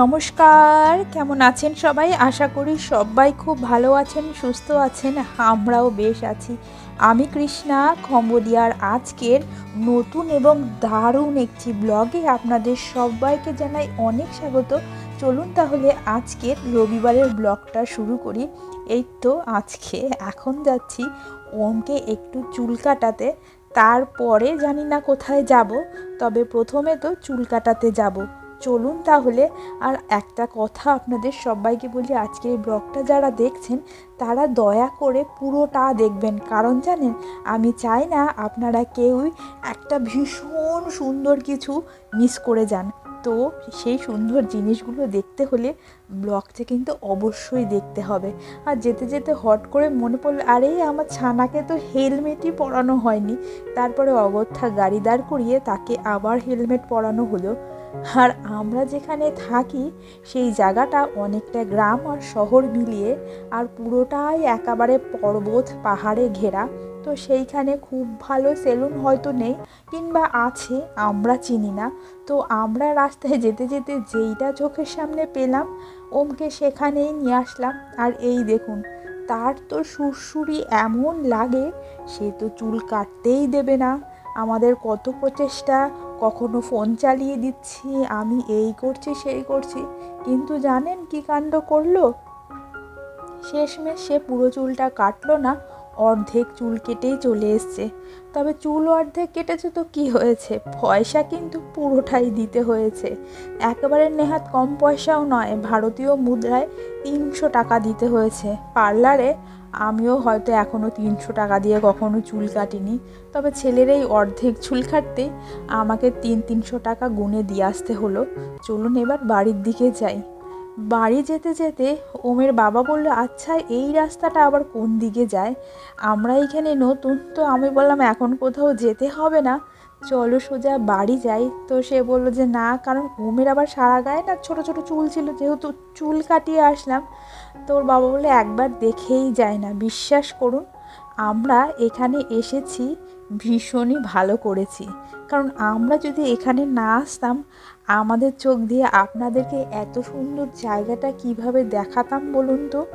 নমস্কার, কেমন আছেন সবাই? আশা করি সবাই খুব ভালো আছেন, সুস্থ আছেন, আমরাও বেশ আছি। আমি কৃষ্ণা খম্বোডিয়ার আজকের নতুন এবং দারুণ একটি ব্লগে আপনাদের সবাইকে জানাই অনেক স্বাগত। চলুন তাহলে আজকের রবিবারের ব্লগটা শুরু করি। এই তো আজকে এখন যাচ্ছি ওমকে একটু চুল কাটাতে। তারপরে জানি না কোথায় যাব, তবে প্রথমে তো চুল কাটাতে যাব। চলুন তাহলে, আর একটা কথা আপনাদের সবাইকে বলি আজকের এই ব্লগটা যারা দেখছেন, তারা দয়া করে পুরোটা দেখবেন। কারণ জানেন, আমি চাই না আপনারা কেউই একটা ভীষণ সুন্দর কিছু মিস করে যান। তো সেই সুন্দর জিনিসগুলো দেখতে হলে ব্লগটা কিন্তু অবশ্যই দেখতে হবে। আর যেতে যেতে হট করে মনে পড়ল, আরে আমার ছানাকে তো হেলমেটই পরানো হয়নি। তারপরে অগত্যা গাড়ি দাঁড় করিয়ে তাকে আবার হেলমেট পরানো হলো। আর আমরা যেখানে থাকি, সেই জায়গাটা অনেকটা গ্রাম আর শহর মিলিয়ে আর পুরোটাই একেবারে পর্বত পাহাড়ে ঘেরা। তো সেইখানে খুব ভালো সেলুন হয়তো নেই কিংবা আছে, আমরা চিনি না। তো আমরা রাস্তায় যেতে যেতে যেইটা চোখের সামনে পেলাম, ওমকে সেখানেই নিয়ে আসলাম। আর এই দেখুন, তার তো সুরসুরি এমন লাগে, সে তো চুল কাটতেই দেবে না। আমাদের কত প্রচেষ্টা কখনো ফোন চালিয়ে দিচ্ছি, আমি এই করছি, সেই করছি। কিন্তু জানেন কি কাণ্ড করল? শেষমেশ সে পুরো চুলটা কাটলো না অর্ধেক চুল কেটেই চলে এসছে। তবে চুল অর্ধেক কেটেছে তো কি হয়েছে? পয়সা কিন্তু পুরোটাই দিতে হয়েছে। একেবারে নেহাত কম পয়সাও নয়, ভারতীয় মুদ্রায় তিনশো টাকা দিতে হয়েছে। পার্লারে আমিও হয়তো এখনও তিনশো টাকা দিয়ে কখনো চুল কাটিনি। তবে ছেলের এই অর্ধেক চুল কাটতেই আমাকে তিন তিনশো টাকা গুনে দিয়ে আসতে হলো। চলুন এবার বাড়ির দিকে যাই। বাড়ি যেতে যেতে ওমের বাবা বলল আচ্ছা এই রাস্তাটা আবার কোন দিকে যায়? আমরা এখানে নতুন, তো আমি বললাম, এখন কোথাও যেতে হবে না। চলো সোজা বাড়ি যাই। তো সে বলল যে, না, কারণ ওমের আবার সারা গায়ে না ছোটো ছোটো চুল ছিল, যেহেতু চুল কাটিয়ে আসলাম। তোর বাবা বলে একবার দেখেই যায় না, বিশ্বাস করুন, আমরা এখানে এসেছি, ভীষণই ভালো করেছি। কারণ আমরা যদি এখানে না আসতাম আমাদের চোখ দিয়ে আপনাদেরকে এত সুন্দর জায়গাটা কীভাবে দেখাতাম বলুন তো?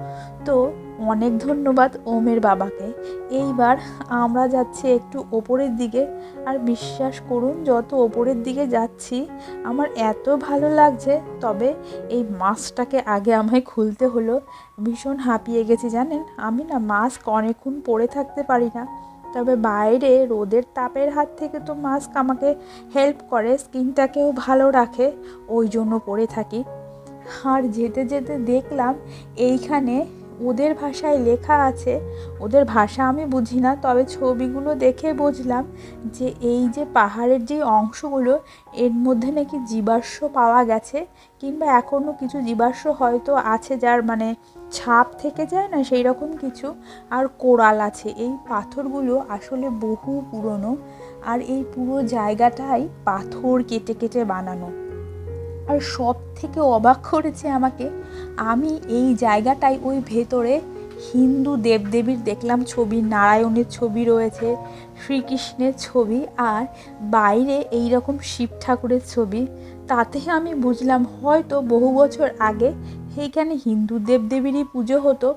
তো অনেক ধন্যবাদ ওমের বাবাকে। এইবার আমরা যাচ্ছি একটু ওপরের দিকে। আর বিশ্বাস করুন, যত ওপরের দিকে যাচ্ছি, আমার এত ভালো লাগছে। তবে এই মাস্কটাকে আগে আমায় খুলতে হলো। ভীষণ হাঁপিয়ে গেছি জানেন? আমি না মাস্ক অনেকক্ষণ পরে থাকতে পারি না। তবে বাইরে রোদের তাপের হাত থেকে তো মাস্ক আমাকে হেল্প করে, স্কিনটাকেও ভালো রাখে, ওই জন্য পরে থাকি। আর যেতে যেতে দেখলাম এইখানে ওদের ভাষায় লেখা আছে, ওদের ভাষা আমি বুঝি না, তবে ছবিগুলো দেখে বুঝলাম যে এই যে পাহাড়ের যে অংশগুলো, এর মধ্যে নাকি জীবাশ্ম পাওয়া গেছে, কিংবা এখনও কিছু জীবাশ্ম হয়তো আছে যার মানে ছাপ থেকে যায় না সেই রকম কিছু। আর কোরাল আছে, এই পাথরগুলো আসলে বহু পুরনো। আর এই পুরো জায়গাটাই পাথর কেটে কেটে বানানো। আর সব থেকে অবাক করেছে আমাকে, আমি এই জায়গাটায় ওই ভেতরে হিন্দু দেবদেবীর দেখলাম ছবি, নারায়ণের ছবি রয়েছে, শ্রীকৃষ্ণের ছবি, আর বাইরে এই রকম শিব ঠাকুরের ছবি। তাতে আমি বুঝলাম, হয়তো বহু বছর আগে সেইখানে হিন্দু দেবদেবীরই পুজো হতো।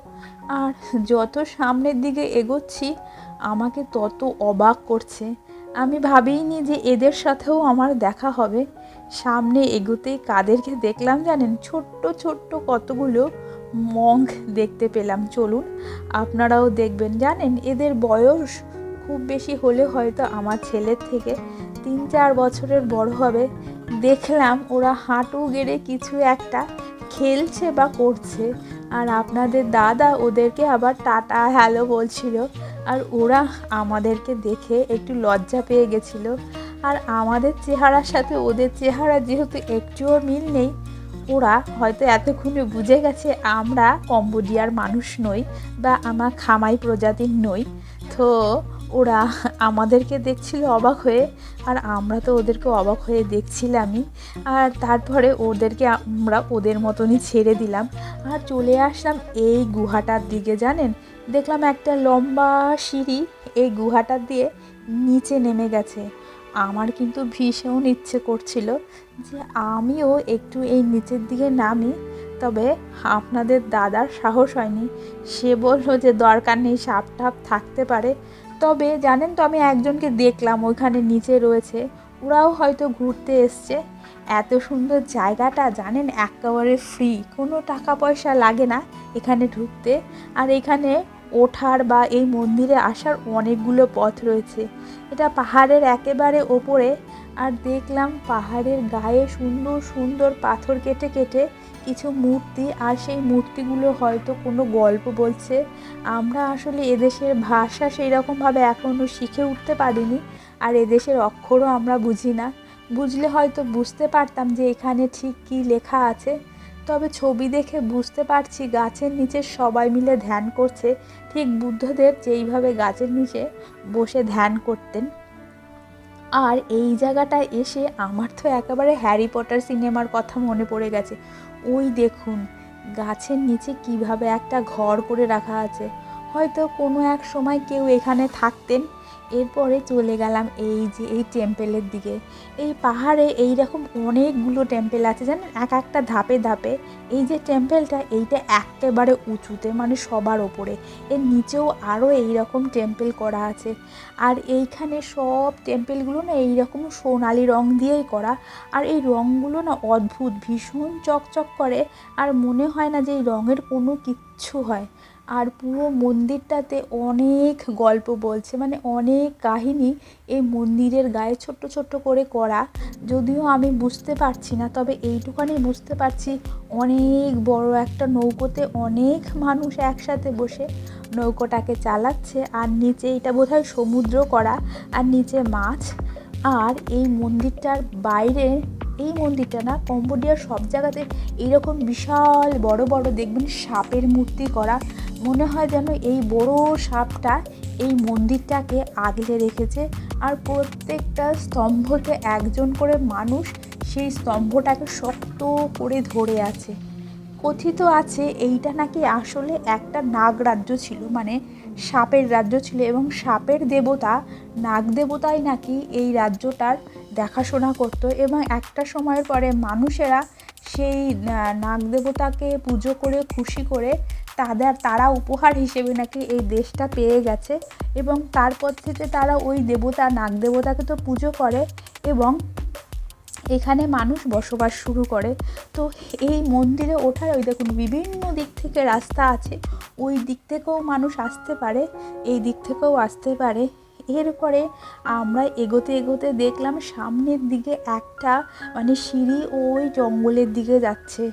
আর যত সামনের দিকে এগোচ্ছি, আমাকে তত অবাক করছে। আমি ভাবিনি যে এদের সাথেও আমার দেখা হবে। সামনে এগোতেই কাদেরকে দেখলাম জানেন? ছোট্ট ছোট্ট কতগুলো মঙ্ক দেখতে পেলাম। চলুন, আপনারাও দেখবেন। জানেন, এদের বয়স খুব বেশি হলে হয়তো আমার ছেলের থেকে তিন চার বছরের বড় হবে। দেখলাম ওরা হাঁটু গেড়ে কিছু একটা খেলছে বা করছে, আর আপনাদের দাদা ওদেরকে আবার টাটা, হ্যালো বলছিল, আর ওরা আমাদেরকে দেখে একটু লজ্জা পেয়ে গেছিল। আর আমাদের চেহারার সাথে ওদের চেহারা যেহেতু একটুও মিল নেই, ওরা হয়তো এতক্ষণে বুঝে গেছে আমরা কম্বোডিয়ার মানুষ নই বা আমার খামাই প্রজাতির নই। তো ওরা আমাদেরকে দেখছিল অবাক হয়ে, আর আমরা তো ওদেরকে অবাক হয়ে দেখছিলামই। আর তারপরে ওদেরকে আমরা ওদের মতনই ছেড়ে দিলাম। আর চলে আসলাম এই গুহাটার দিকে, জানেন? দেখলাম একটা লম্বা সিঁড়ি এই গুহাটার দিয়ে নিচে নেমে গেছে। আমার কিন্তু ভীষণ ইচ্ছে করছিল যে আমিও একটু এই নিচের দিকে নামি, তবে আপনাদের দাদার সাহস হয়নি। সে বলল যে দরকার নেই সাপ টাপ থাকতে পারে। তবে জানেন তো আমি একজনকে দেখলাম, ওইখানে নিচে রয়েছে। ওরাও হয়তো ঘুরতে এসছে। এত সুন্দর জায়গাটা, জানেন, একেবারে ফ্রি কোনো টাকা পয়সা লাগে না এখানে ঢুকতে। আর এখানে ওঠার বা এই মন্দিরে আসার অনেকগুলো পথ রয়েছে। এটা পাহাড়ের একেবারে ওপরে। আর দেখলাম পাহাড়ের গায়ে সুন্দর সুন্দর পাথর কেটে কেটে কিছু মূর্তি আর সেই মূর্তিগুলো হয়তো কোনো গল্প বলছে। আমরা আসলে এদেশের ভাষা সেই রকমভাবে এখনও শিখে উঠতে পারিনি আর এদেশের অক্ষরও আমরা বুঝি না। বুঝলে হয়তো বুঝতে পারতাম যে এখানে ঠিক কী লেখা আছে। তবে ছবি দেখে বুঝতে পারছি গাছের নিচে সবাই মিলে ধ্যান করছে। ঠিক বুদ্ধদেব যেইভাবে গাছের নিচে বসে ধ্যান করতেন। আর এই জায়গাটায় এসে আমার তো একেবারে হ্যারি পটার সিনেমার কথা মনে পড়ে গেছে। ওই দেখুন, গাছের নিচে কীভাবে একটা ঘর করে রাখা আছে। হয়তো কোনো এক সময় কেউ এখানে থাকতেন। এরপরে চলে গেলাম এই যে এই টেম্পেলের দিকে। এই পাহাড়ে এই রকম অনেকগুলো টেম্পেল আছে, জানেন? এক একটা ধাপে ধাপে। এই যে টেম্পেলটা, এইটা একেবারে উঁচুতে মানে সবার ওপরে। এর নিচেও আরও এই রকম টেম্পেল করা আছে। আর এইখানে সব টেম্পেলগুলো না এই রকম সোনালি রং দিয়েই করা। আর এই রঙগুলো না অদ্ভুত, ভীষণ চকচক করে। আর মনে হয় না যে এই রঙের কোনো কিচ্ছু হয়। আর পুরো মন্দিরটাতে অনেক গল্প বলছে মানে অনেক কাহিনী এই মন্দিরের গায়ে ছোট্ট ছোট্ট করে করা। যদিও আমি বুঝতে পারছি না, তবে এইটুখানি বুঝতে পারছি অনেক বড় একটা নৌকোতে অনেক মানুষ একসাথে বসে নৌকোটাকে চালাচ্ছে, আর নিচে এটা বোধহয় সমুদ্র করা, আর নিচে মাছ। আর এই মন্দিরটার বাইরে এই মন্দিরটা না কম্বোডিয়ার সব জায়গাতে এইরকম বিশাল বড় বড় দেখবেন সাপের মূর্তি করা। মনে হয় যেন এই বড় সাপটা এই মন্দিরটাকে আগলে রেখেছে। আর প্রত্যেকটা স্তম্ভতে একজন করে মানুষ সেই স্তম্ভটাকে শক্ত করে ধরে আছে। কথিত আছে এইটা নাকি আসলে একটা নাগ রাজ্য ছিল মানে সাপের রাজ্য ছিল এবং সাপের দেবতা নাগ দেবতাই নাকি এই রাজ্যটার দেখাশোনা করতো এবং একটা সময়ের পরে মানুষেরা সেই নাগ দেবতাকে পুজো করে, খুশি করে তাদের, তারা উপহার হিসেবে নাকি এই দেশটা পেয়ে গেছে এবং তারপর থেকে তারা ওই দেবতা নাগ দেবতাকে তো পুজো করে এবং এখানে মানুষ বসবাস শুরু করে। তো এই মন্দিরে ওঠার ওই দেখুন, বিভিন্ন দিক থেকে রাস্তা আছে, ওই দিক থেকেও মানুষ আসতে পারে, এই দিক থেকেও আসতে পারে। এরপরে আমরা এগোতে এগোতে দেখলাম সামনের দিকে একটা মানে সিঁড়ি ওই জঙ্গলের দিকে যাচ্ছে।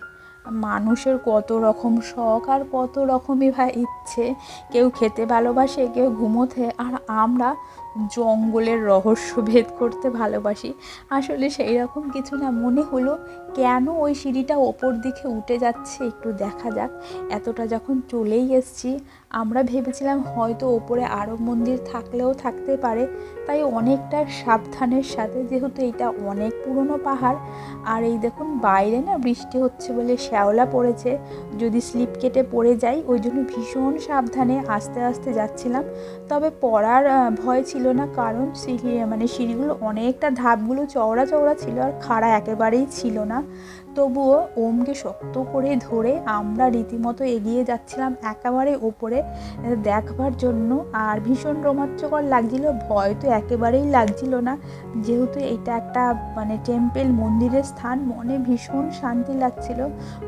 মানুষের কত রকম শখ আর কত রকমই ভাই ইচ্ছে। কেউ খেতে ভালোবাসে, কেউ ঘুমোতে। আর আমরা জঙ্গলের রহস্য ভেদ করতে ভালোবাসি। আসলে সেই রকম কিছু না। মনে হলো কেন ওই সিঁড়িটা ওপর দিকে উঠে যাচ্ছে? একটু দেখা যাক। এতটা যখন চলেই এসছি আমরা ভেবেছিলাম হয়তো ওপরে আরও মন্দির থাকলেও থাকতে পারে, তাই অনেকটা সাবধানের সাথে, যেহেতু এটা অনেক পুরনো পাহাড়, আর এই দেখুন বাইরে না বৃষ্টি হচ্ছে বলে শ্যাওলা পড়েছে, যদি স্লিপ কেটে পড়ে যাই, ওই জন্য ভীষণ সাবধানে আস্তে আস্তে যাচ্ছিলাম, তবে পড়ার ভয় ছিল না, কারণ সিঁড়ি মানে সিঁড়িগুলো অনেকটা ধাপগুলো চওড়া চওড়া ছিল, আর খাড়া একেবারেই ছিল না। তবুও ওমকে শক্ত করে ধরে আমরা রীতিমতো এগিয়ে যাচ্ছিলাম একেবারে ওপরে দেখবার জন্য। আর ভীষণ রোমাঞ্চকর লাগছিল, ভয় তো একেবারেই লাগছিল না। যেহেতু এটা একটা মানে টেম্পেল মন্দিরের স্থান, মনে ভীষণ শান্তি লাগছিল।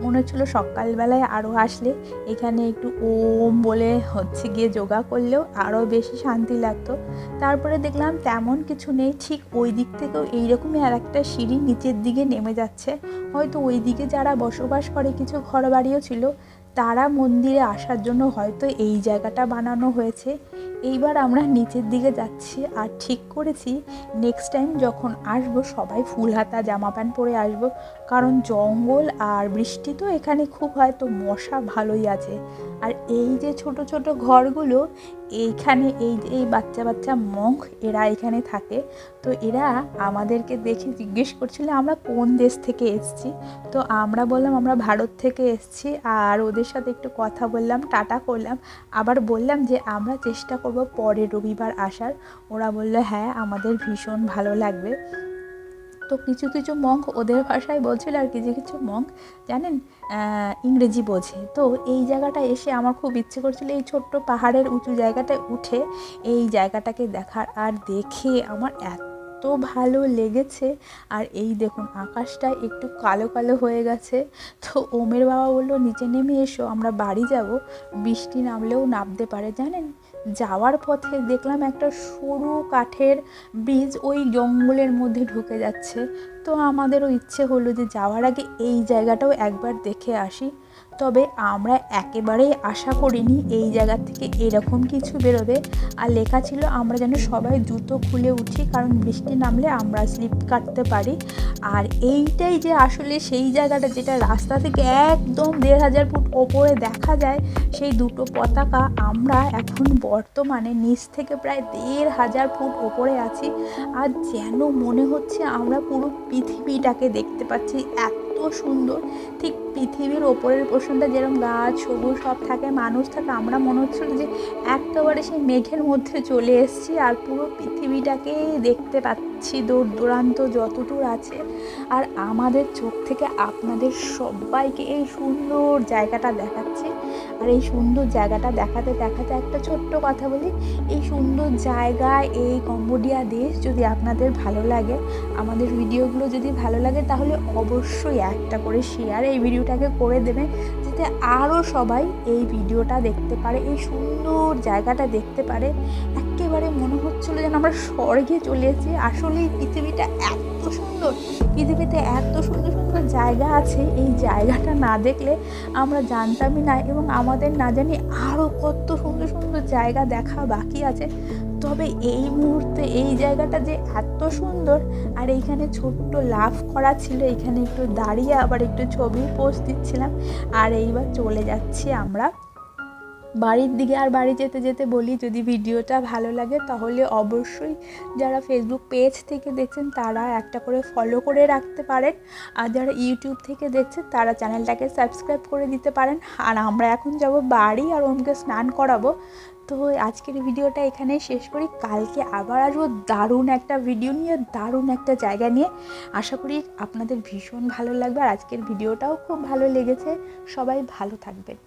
মনে হচ্ছিল সকালবেলায় আরও আসলে। এখানে একটু ওম বলে হচ্ছে গিয়ে যোগা করলেও আরও বেশি শান্তি লাগতো। তারপরে দেখলাম তেমন কিছু নেই, ঠিক ওই দিক থেকেও এইরকমই আর একটা সিঁড়ি নিচের দিকে নেমে যাচ্ছে। হয়তো ওই দিকে যারা বসবাস করে কিছু ঘর বাড়িও ছিল, তারা মন্দিরে আসার জন্য হয়তো এই জায়গাটা বানানো হয়েছে। এইবার আমরা নিচের দিকে যাচ্ছি আর ঠিক করেছি নেক্সট টাইম যখন আসব সবাই ফুল হাতা, জামা প্যান্ট পরে আসব। কারণ জঙ্গল আর বৃষ্টি তো এখানে খুব হয়তো মশা ভালোই আছে। আর এই যে ছোট ছোট ঘরগুলো এইখানে এই এই বাচ্চা বাচ্চা মঙ্ক এরা এখানে থাকে। তো এরা আমাদেরকে দেখে জিজ্ঞেস করছিল, আমরা কোন দেশ থেকে এসেছি? তো আমরা বললাম, আমরা ভারত থেকে এসেছি। আর ওদের সাথে একটু কথা বললাম, টাটা করলাম। আবার বললাম যে, আমরা চেষ্টা করব পরের রবিবার আসার। ওরা বলল হ্যাঁ আমাদের ভীষণ ভালো লাগবে। তো কিছু কিছু মঙ্ক ওদের ভাষায় বলছিল আর কিছু কিছু মঙ্ক জানেন ইংরেজি বোঝে। তো এই জায়গাটা এসে আমার খুব ইচ্ছে করছিল এই ছোট্ট পাহাড়ের উঁচু জায়গাটায় উঠে এই জায়গাটাকে দেখার। আর দেখে আমার এত ভালো লেগেছে। আর এই দেখুন, আকাশটা একটু কালো কালো হয়ে গেছে। তো ওমের বাবা বলল, নিচে নেমে এসো, আমরা বাড়ি যাব। বৃষ্টি নামলেও নামতে পারে, জানেন? যাওয়ার পথে দেখলাম একটা সরু কাঠের বীজ ওই জঙ্গলের মধ্যে ঢুকে যাচ্ছে। তো আমাদেরও ইচ্ছে হলো যে যাওয়ার আগে এই জায়গাটাও একবার দেখে আসি। তবে আমরা একেবারেই আশা করিনি এই জায়গা থেকে এরকম কিছু বেরোবে। আর লেখা ছিল, আমরা যেন সবাই জুতো খুলে উঠি, কারণ বৃষ্টি নামলে আমরা স্লিপ কাটতে পারি। আর এইটাই যে আসলে সেই জায়গাটা যেটা রাস্তা থেকে একদম দেড় হাজার ফুট ওপরে দেখা যায়, সেই দুটো পতাকা আমরা এখন বর্তমানে নিচ থেকে প্রায় দেড় হাজার ফুট ওপরে আছি। আর যেন মনে হচ্ছে আমরা পুরো পৃথিবীটাকে দেখতে পাচ্ছি, এত সুন্দর। ঠিক পৃথিবীর ওপরের পোর্শনটা যেরকম গাছ, সবুজ সব থাকে, মানুষ থাকে, আমরা মনে হচ্ছিল যে একেবারে সেই মেঘের মধ্যে চলে এসেছি আর পুরো পৃথিবীটাকে দেখতে পাচ্ছি। দূর দূরান্ত যতদূর আছে, আর আমাদের চোখ থেকে আপনাদের সবাইকে এই সুন্দর জায়গাটা দেখাচ্ছি। আর এই সুন্দর জায়গাটা দেখাতে দেখাতে একটা ছোট্ট কথা বলি, এই সুন্দর জায়গায় এই কম্বোডিয়া দেশ যদি আপনাদের ভালো লাগে, আমাদের ভিডিওগুলো যদি ভালো লাগে, তাহলে অবশ্যই একটা করে শেয়ার এই ভিডিওটাকে করে দেবেন, যাতে আরও সবাই এই ভিডিওটা দেখতে পারে, এই সুন্দর জায়গাটা দেখতে পারে। একেবারে মনে হচ্ছিল যেন আমরা স্বর্গে চলে এসেছি। আসলে পৃথিবীটা এত সুন্দর, পৃথিবীতে এত সুন্দর সুন্দর জায়গা আছে। এই জায়গাটা না দেখলে আমরা জানতামই না এবং আমাদের না জানি আরও কত সুন্দর সুন্দর জায়গা দেখা বাকি আছে। তবে এই মুহূর্তে এই জায়গাটা যে এত সুন্দর, আর এইখানে ছোট্ট লাভ করা ছিল এখানে একটু দাঁড়িয়ে আবার একটু ছবি পোস্ট দিচ্ছিলাম, আর এইবার চলে যাচ্ছি আমরা বাড়ির দিকে আর বাড়ি যেতে যেতে বলি, যদি ভিডিওটা ভালো লাগে তাহলে অবশ্যই যারা ফেসবুক পেজ থেকে দেখছেন তারা একটা করে ফলো করে রাখতে পারেন। আর যারা ইউটিউব থেকে দেখছেন তারা চ্যানেলটাকে সাবস্ক্রাইব করে দিতে পারেন। আর আমরা এখন যাব বাড়ি আর ওমকে স্নান করাবো। তো আজকের ভিডিওটা এখানে শেষ করি। কালকে আবার আসব দারুণ একটা ভিডিও নিয়ে, দারুণ একটা জায়গা নিয়ে। আশা করি আপনাদের ভীষণ ভালো লাগবে। আর আজকের ভিডিওটাও খুব ভালো লেগেছে। সবাই ভালো থাকবেন।